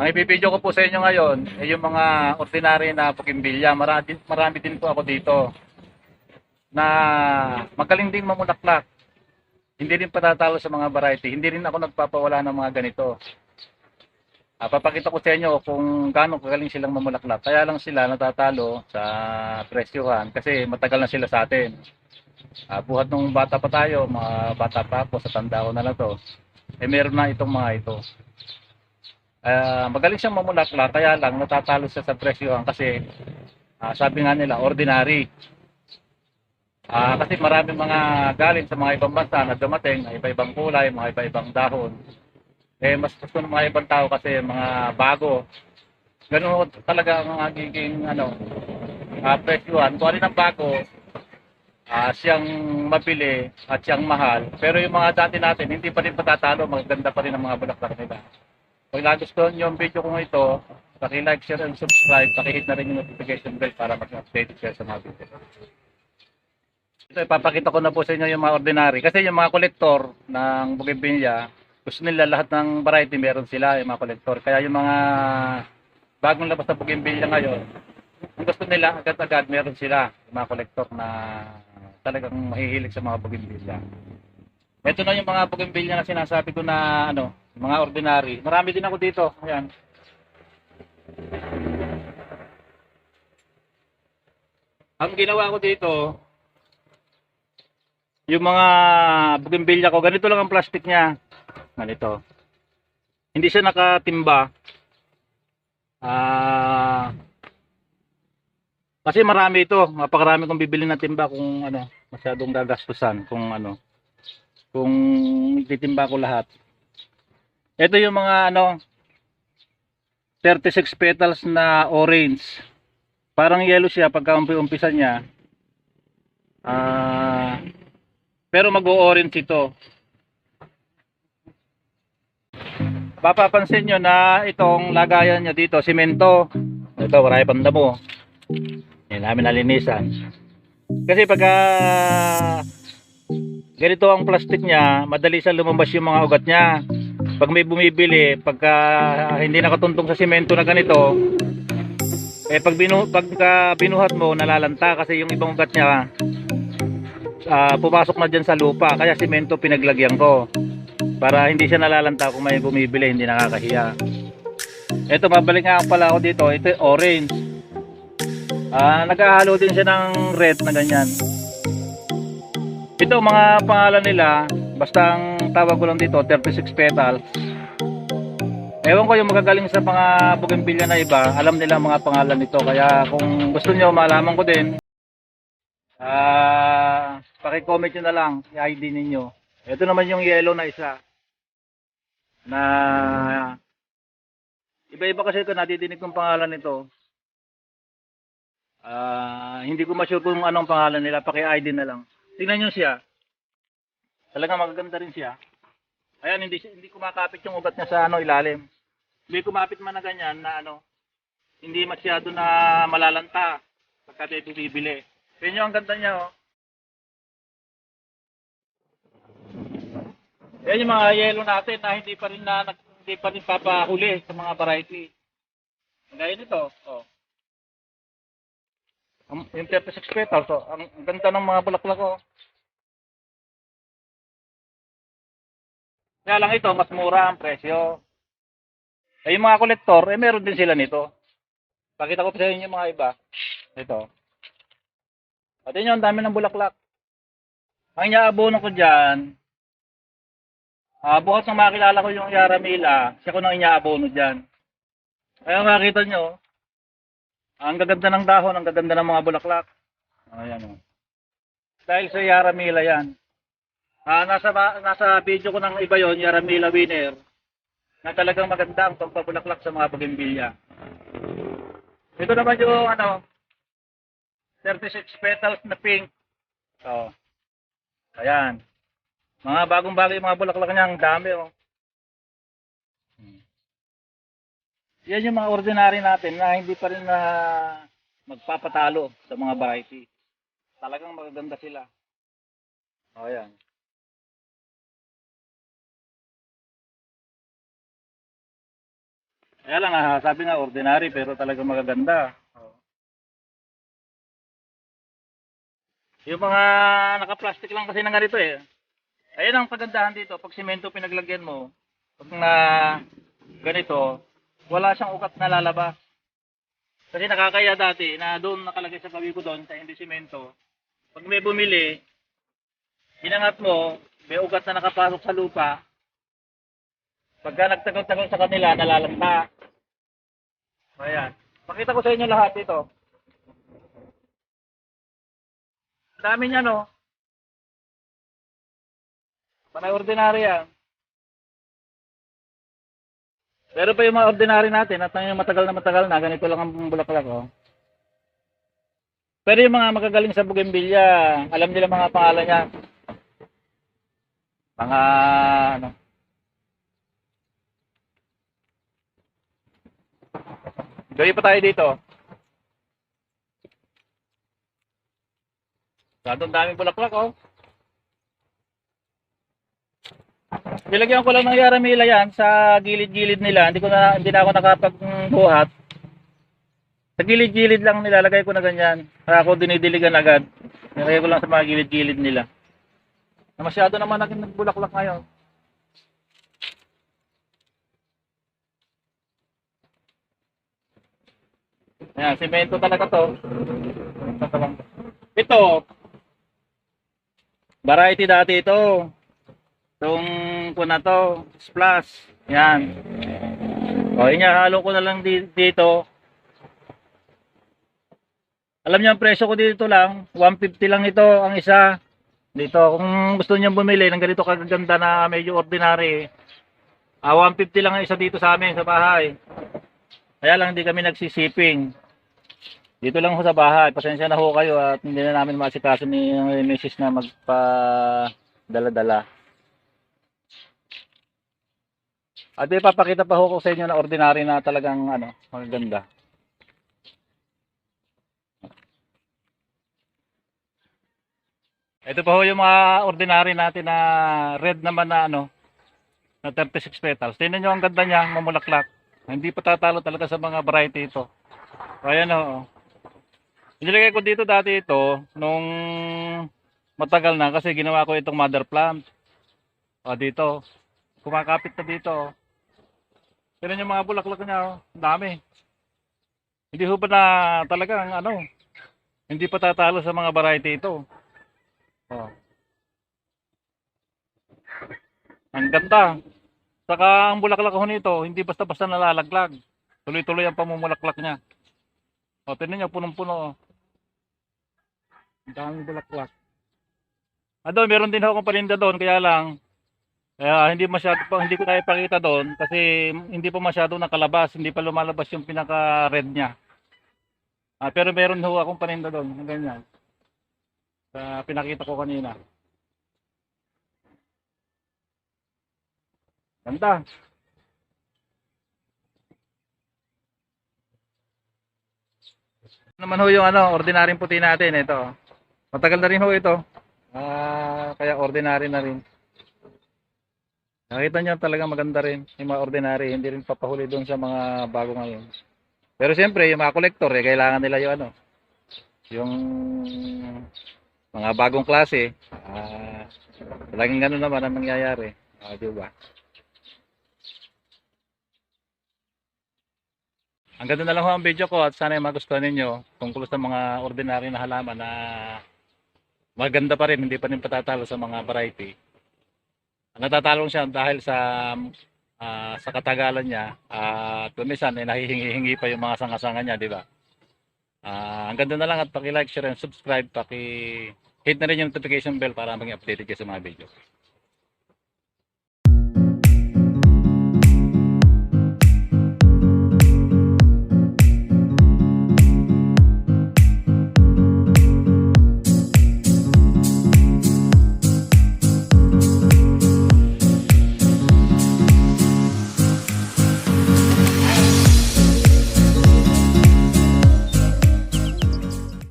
Ang ipipidyo ko po sa inyo ngayon ay yung mga ordinary na bugimbilya. Marami, marami din po ako dito na magaling din mamulaklak. Hindi rin patatalo sa mga variety. Hindi rin ako nagpapawala ng mga ganito. Ah, papakita ko sa inyo kung gaano kagaling silang mamulaklak. Kaya lang sila natatalo sa presyuhan kasi matagal na sila sa atin. Ah, buhat nung bata pa tayo, mga bata pa ako, sa tanda ko na lang to, eh meron na itong mga ito. Ah, magaling siyang mamulaklak, kaya lang natatalo siya sa presyuhan kasi ah, sabi nga nila, ordinary. Ah, kasi marami mga galing sa mga ibang bansa na dumating, na iba-ibang kulay, mga iba-ibang dahon. Eh, mas gusto ng mga ibang tao kasi mga bago. Ganun talaga ang magiging ano, ah, presyuhan. Kung alin ang bago, ah, siyang mabili at siyang mahal. Pero yung mga dati natin, hindi pa rin patatalo, maganda pa rin ang mga bulaklak nila. Kung nagustuhan nyo yung video kong ito, paki-like, share, and subscribe. Paki-hit na rin yung notification bell para mag-update share sa mga video. Ito, ipapakita ko na po sa inyo yung mga ordinary. Kasi yung mga kolektor ng bougainvillea, gusto nila lahat ng variety meron sila, yung mga kolektor. Kaya yung mga bagong labas na bougainvillea ngayon, gusto nila agad-agad meron sila, yung mga kolektor na talagang mahihilig sa mga bougainvillea. Ito na yung mga bougainvillea na sinasabi ko na ano, mga ordinary. Marami din ako dito. Ayan. Ang ginawa ko dito, yung mga bougainvillea ko, ganito lang ang plastic niya. Ganito. Hindi siya nakatimba. Ah, kasi marami ito, napakarami kong bibili ng timba kung ano, masyadong gagastusan kung ano, kung titimba ko lahat. Ito yung mga ano, 36 petals na orange. Parang yellow siya pagka umpi-umpisa niya. Ah, pero mag-orange ito. Papapansin nyo na itong lagayan niya dito, simento. Ito, marami pang damo. Yan namin nalinisan. Kasi pagka ganito ang plastic niya, madali sa lumabas yung mga ugat niya. Pag may bumibili, pagka hindi nakatuntong sa simento na ganito, eh pag binu pagka binuhat mo, nalalanta kasi yung ibang ugat niya ah, pumasok na dyan sa lupa. Kaya simento pinaglagyan ko. Para hindi siya nalalanta kung may bumibili, hindi nakakahiya. Ito, mabalik nga pala ako dito. Ito, orange. Ah, naghahalo din siya ng red na ganyan. Ito mga pangalan nila, basta ang tawag ko lang dito, 36 petals. Ewan ko yung magagaling sa mga bougainvillea na iba, alam nila mga pangalan nito. Kaya kung gusto nyo, malaman ko din. Ah, paki-comment nyo na lang yung ID ninyo. Ito naman yung yellow na isa. Na iba-iba kasi ko nadidinig kong pangalan nito. Ah, hindi ko ma-sure kung anong pangalan nila, paki-ID na lang. Tingnan niyo siya. Talaga magaganda rin siya. Ayan, hindi hindi kumakapit yung ugat niya sa ano ilalim. Hindi kumapit man na ganyan na ano, hindi masyado na malalanta pagka tayo bibili. Tingnan niyo ang ganda niya oh. Yan yung mga yellow natin na hindi pa rin na hindi pa rin papahuli sa mga variety. Gaya nito, oh. Ang- Yung 36 petals, oh. ang, ganda ng mga bulaklak ko. Kaya lang ito, mas mura ang presyo. Eh, yung mga kolektor, eh meron din sila nito. Pakita ko sa inyo mga iba. Ito. At yun ang dami ng bulaklak. Ang inaabono ko dyan, ah bukas nang makilala ko yung Yaramila, siya ko nang inaabono dyan. Kaya makita nyo, ang gaganda ng dahon, ang gaganda ng mga bulaklak. Ayan o. Dahil sa Yaramila yan. Ah, nasa nasa video ko ng iba yon, Yaramila winner, na talagang maganda ang pagpabulaklak sa mga bougainvillea. Ito naman yung ano, 36 petals na pink. So, ayan. Mga bagong bagay yung mga bulaklak niya, ang dami oh. Yan yung mga ordinary natin na hindi pa rin na magpapatalo sa mga variety. Talagang magaganda sila. O, ayan. Kaya lang, ah, sabi nga, ordinary, pero talagang magaganda. Yung mga naka-plastic lang kasi na ganito eh. Ayun ang kagandahan dito, pag simento pinaglagyan mo, pag na ganito, wala siyang ugat na lalabas. Kasi nakakaya dati na doon nakalagay sa tabi ko doon sa hindi simento. Pag may bumili, inangat mo, may ugat na nakapasok sa lupa. Pagka nagtagal-tagal sa kanila, nalalanta. Ayan. Pakita ko sa inyo lahat dito. Ang dami niya, no? Panay ordinary yan. Pero pa yung mga ordinary natin at yung matagal na matagal na, ganito lang ang bulaklak, oh. Pero yung mga magagaling sa bougainvillea, alam nila mga pangalan niya. Mga, ano, Gawin pa tayo dito. Masyadong daming bulaklak, oh. Nilagyan ko lang ng yaramila yan sa gilid-gilid nila. Hindi ko na hindi na ako nakapagbuhat. Sa gilid-gilid lang nilalagay ko na ganyan. Kaya ako dinidiligan agad. Nilagay ko lang sa mga gilid-gilid nila. Na masyado naman naging nagbulaklak ngayon. Ayan, semento talaga to. Ito, variety dati ito. Itong ko na to, splash. Yan. O, halo ko na lang di- dito. Alam niyo ang presyo ko dito lang, 150 lang ito ang isa. Dito, kung gusto niyo bumili ng ganito kagaganda na medyo ordinary, ah 150 lang ang isa dito sa amin sa bahay. Kaya lang hindi kami nagsisiping. Dito lang ho sa bahay. Pasensya na ho kayo at hindi na namin masikaso ni Mrs. na magpa dala-dala. At ipapakita pa ho ko sa inyo na ordinary na talagang ano, maganda. Ito pa ho yung mga ordinary natin na red naman na ano, na 36 petals. Tingnan nyo ang ganda niya, mamulaklak. Hindi pa tatalo talaga sa mga variety ito. Ayan o. Inilagay ko dito dati ito nung matagal na kasi ginawa ko itong mother plant. O dito. Kumakapit na dito. Oh. Tingnan yung mga bulaklak niya. oh. Ang dami. Hindi ho ba na talagang ano, hindi pa tatalo sa mga variety ito. Oh. Ang ganda. Saka ang bulaklak ho nito, hindi basta-basta nalalaglag. Tuloy-tuloy ang pamumulaklak niya. O, tingnan niyo, punong-puno. oh. Ang daming bulaklak. Ah, doon, meron din ako paninda doon, kaya lang, kaya hindi masyado pa, hindi ko tayo pakita doon kasi hindi pa masyado nakalabas, hindi pa lumalabas yung pinaka-red niya. Ah, pero meron ho akong paninda doon, ganyan. Sa pinakita ko kanina. Ganda. naman ho yung ano, ordinaryong puti natin ito. Matagal na rin ho ito. Ah, kaya ordinary na rin. Nakita nyo talaga maganda rin yung mga ordinary, hindi rin papahuli doon sa mga bago ngayon. Pero siyempre, yung mga collector, eh, kailangan nila yung ano, yung mga bagong klase. Ah, talagang ganun naman ang nangyayari. Ah, di ba? Ang ganda na lang ho ang video ko at sana ay magustuhan ninyo tungkol sa mga ordinary na halaman na maganda pa rin, hindi pa rin patatalo sa mga variety. Natatalo siya dahil sa ah, sa katagalan niya at kumisan ay nahihingi-hingi pa yung mga sanga-sanga niya, di ba? Ah, ang ganda na lang at paki-like, share and subscribe, paki-hit na rin yung notification bell para maging updated kayo sa mga video.